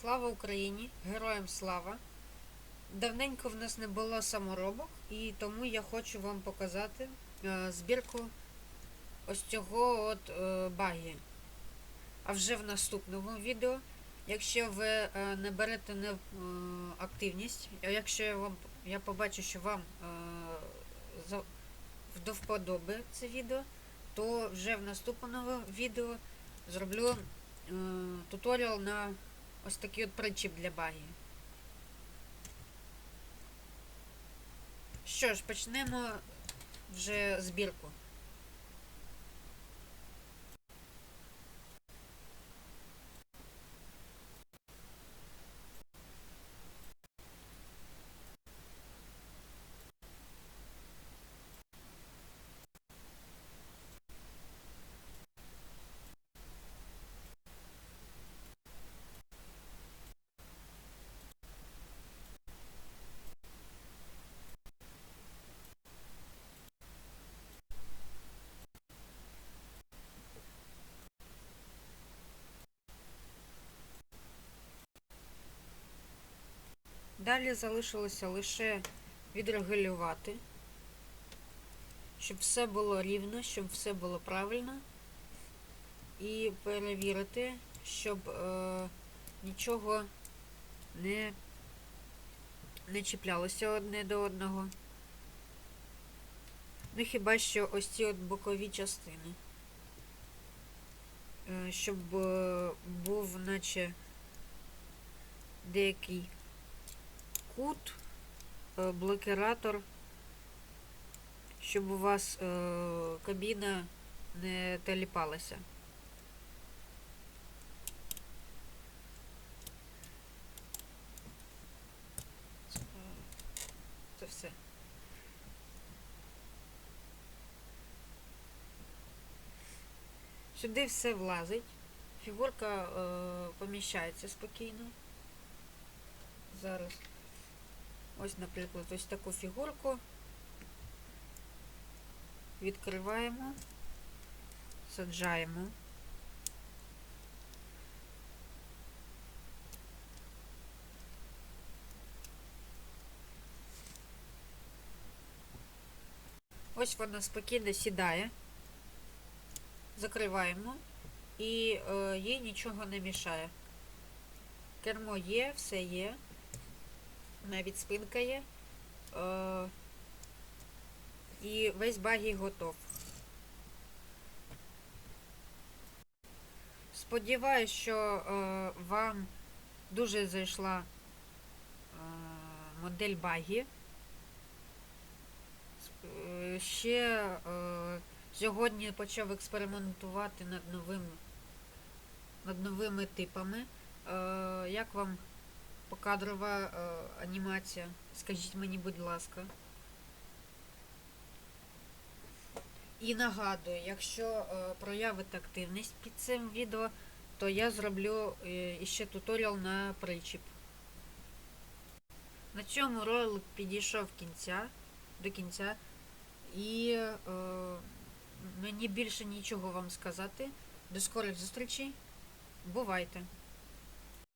Слава Україні! Героям слава! Давненько в нас не було саморобок, і тому я хочу вам показати е, збірку ось цього от е, багі. А вже в наступному відео, якщо ви е, не, е, активність, а якщо я вам я побачу, що вам до вподоби це відео, то вже в наступному відео зроблю туторіал на ось такий от причіп для баги. Що ж, почнемо вже збірку. Далі залишилося лише відрегулювати, щоб все було рівно, щоб все було правильно. І перевірити, щоб е, нічого не, не чіплялося одне до одного. Ну хіба що ось ці от бокові частини. Е, щоб е, був наче деякий кут, е, блокіратор, щоб у вас е, кабіна не теліпалася. Це все. Сюди все влазить. Фігурка е, поміщається спокійно. Зараз. Ось, наприклад, ось таку фігурку. Відкриваємо, саджаємо. Ось вона спокійно сідає, закриваємо. І е, їй нічого не мішає. Кермо є, все є навіть спинка є. Е, і весь багій готов. Сподіваюсь, що е, вам дуже зайшла е, модель багі. Ще сьогодні почав експериментувати над новим над новими типами. Як вам покадрова е, анімація. Скажіть мені, будь ласка. І нагадую, якщо е, проявите активність під цим відео, то я зроблю е, іще туторіал на причіп. На цьому ролик підійшов кінця, до кінця. І е, мені більше нічого вам сказати. До скорих зустрічей. Бувайте!